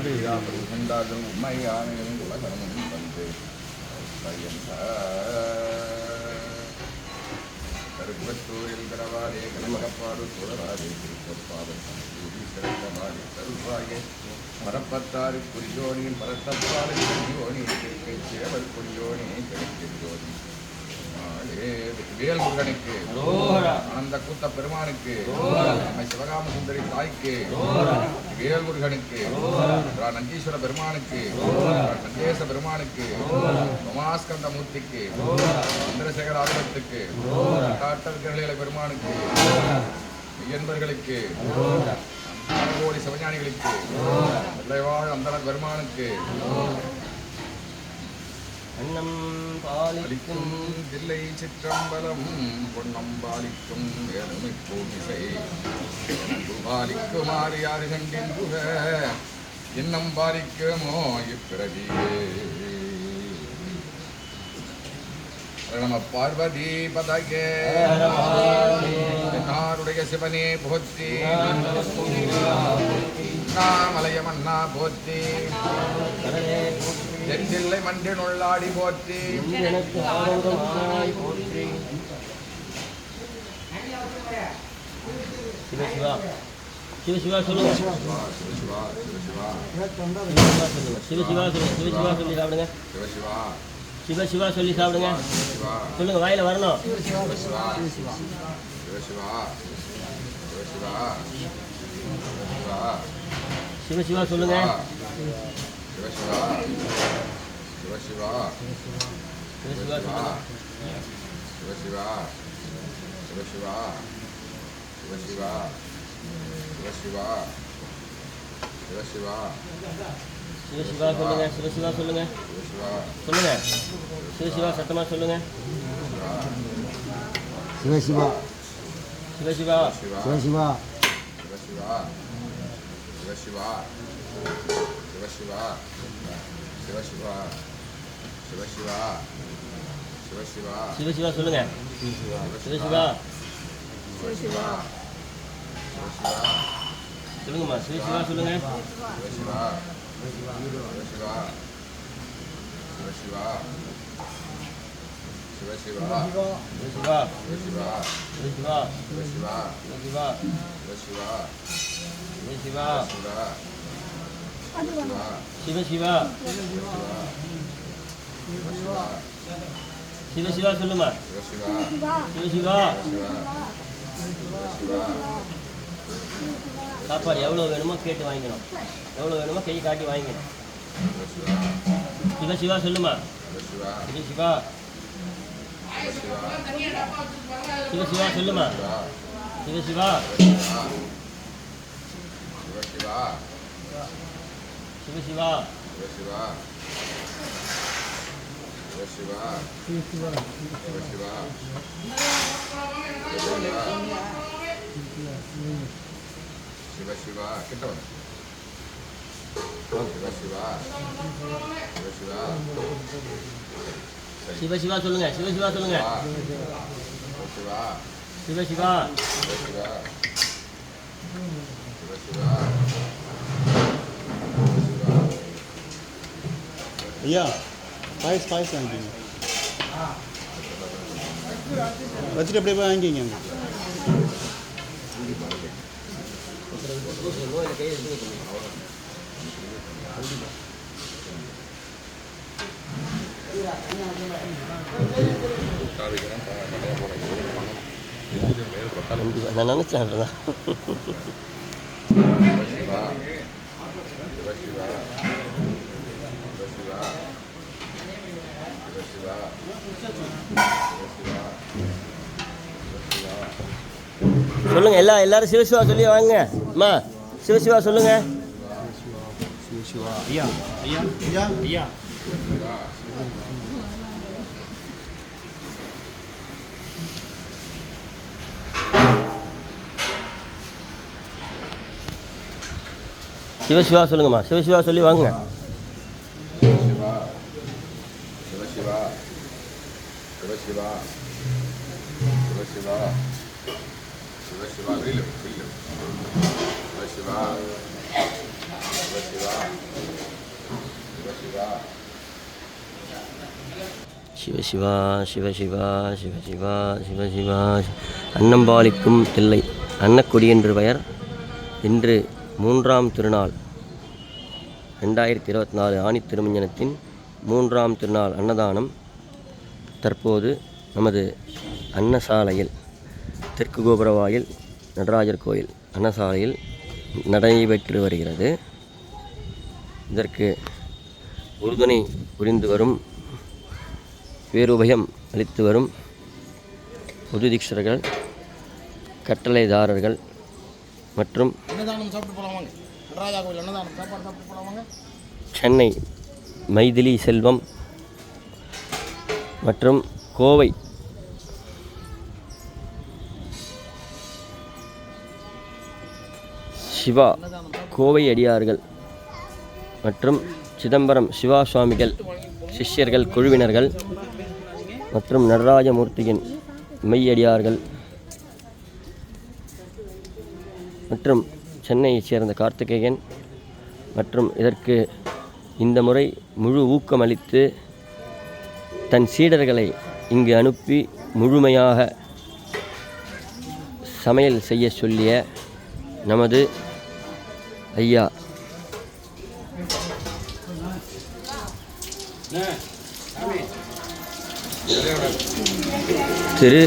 அருளியாமல் கண்டார்கள் உண்மையான உலகமும் வந்து கருப்பத்தூரில் கடவாரே கனமகப்பாடு தொடராதே திருப்பாதம் சிறந்தவாறு தருவாயே. மரப்பத்தாறு குறியோனியின் மரத்தப்பாறு குறியோனி கிடைக்கை சேவர் குறியோனி கிடைக்கின்றோனி வேல் முருகனுக்கு ஆனந்த கூத்த பெருமானுக்கு அம்மை சிவகாம சுந்தரி தாய்க்கு வேல் முருகனுக்கு நந்தீஸ்வர பெருமானுக்கு நந்தேச பெருமானுக்கு உமாஸ்கந்த மூர்த்திக்கு சந்திரசேகர ஆதிபத்துக்கு காட்டற்கர்களை பெருமானுக்கு ஐயன்பர்களுக்கு கோடி சிவஞானிகளுக்கு அந்தனர் பெருமானுக்கு அன்னம் பாலிக்கும். தில்லை சிற்றம்பலம் பொன்னம்பாலிக்கும் ஏழுமை பூமிசை பாலிக்குமாறு யாரு கண்டின் புக? இன்னம் பாலிக்குமோ இப்பிறவியே நம பார்வதி பதகே. நாருடைய சிவனே போற்றி நாமலையமன்னா போற்றி. கடலே தென்தில்லை மண்டின் உள்ளாடி போற்றி எனக்கு ஆனந்தமாய் போற்றி சிவசிவா சிவசிவா சொல்லுங்க சிவசிவா சிவசிவா சொல்லுங்க சிவசிவா சொல்லுங்க சொல்லி சாப்பிடுங்க சிவசிவா சிவசிவா சொல்லி சாப்பிடுங்க சொல்லுங்க வாயில வரணும் சிவசிவா சிவசிவா சிவசிவா சிவசிவா சிவசிவா சொல்லுங்க சிவசிவா சிவசிவா சிவசிவா சொல்லுங்க சிவசிவா சிவசிவா சிவசிவா சிவசிவா சிவசிவா சிவசிவா சொல்லுங்க சிவசிவா சொல்லுங்க சிவசிவா சொல்லுங்க சிவசிவா சத்தமா சொல்லுங்க சிவசிவா சிவசிவா சிவா 吧洗吧，洗吧洗吧，洗吧洗吧，洗吧洗吧，洗吧洗吧，洗吧洗吧，洗洗吧，洗吧洗吧，洗吧洗吧，洗吧洗吧，洗吧洗吧，洗吧洗吧，洗洗吧，洗吧洗吧，洗吧洗吧，洗吧洗吧，洗吧洗吧，洗吧洗吧，洗吧洗吧，洗吧，சிவ சிவா. சிவ சிவா சொல்லுமா. சிவ சிவா. சாப்பாடு எவ்வளோ வேணுமோ கேட்டு வாங்கிக்கணும். எவ்வளோ வேணுமோ கை காட்டி வாங்கிக்கணும். சிவ சிவா சொல்லுமா. சிவ சிவா. சிவ சிவா சொல்லுமா. சிவ சிவா. சிவ சிவா. 媳妇媳妇媳妇媳妇媳妇媳妇媳妇媳妇媳妇媳妇媳妇媳妇媳妇媳妇媳妇媳妇媳妇媳妇儿别动媳妇媳妇媳妇媳妇媳妇媳妇媳妇媳妇媳妇媳妇媳妇媳妇媳妇媳妇媳 ஐயா பாயஸ் பாயஸ் வாங்கிக்கிங்க வச்சுட்டு அப்படியே போய் வாங்கிக்கிங்க. நான் நினைச்சேன் சிவசிவா சிவசிவா சிவசிவா சிவசிவா சிவசிவா சிவசிவா சொல்லுங்க எல்லா எல்லாரும் சிவசிவா சொல்லி வாங்க. அம்மா சிவசிவா சொல்லுங்க. ஐயா ஐயா ஐயா. சிவசிவா சொல்லுங்கம்மா சிவசிவா சொல்லி வாங்க. சிவசிவா. சிவசிவா. சிவசிவா வெயில் வெயில் சிவசிவா. சிவசிவா. சிவசிவா. சிவசிவா சிவசிவா சிவசிவா சிவசிவா. அன்னம்பாளிக்கும் தில்லை. அன்னக்கொடி என்று பெயர். இன்று மூன்றாம் திருநாள். ரெண்டாயிரத்தி இருபத்தி நாலு ஆணி திருமஞ்சனத்தின் மூன்றாம் திருநாள் அன்னதானம். தற்போது நமது அன்னசாலையில் தெற்கு கோபுர வாயில் நடராஜர் கோயில் அன்னசாலையில் நடைபெற்று வருகிறது. இதற்கு உறுதுணை புரிந்து வரும் பேருபயம் அளித்து வரும் பொது தீட்சர்கள் கட்டளைதாரர்கள் மற்றும் சென்னை மைதிலி செல்வம் மற்றும் கோவை. சிவா கோவை அடியார்கள் மற்றும் சிதம்பரம் சிவா சுவாமிகள் சிஷ்யர்கள் குழுவினர்கள் மற்றும் நடராஜமூர்த்தியின் மெய்யடியார்கள் மற்றும் சென்னையைச் சேர்ந்த கார்த்திகேயன் மற்றும் இதற்கு இந்த முறை முழு ஊக்கமளித்து தன் சீடர்களை இங்கு அனுப்பி முழுமையாக சமையல் செய்ய சொல்லிய நமது ஐயா திரு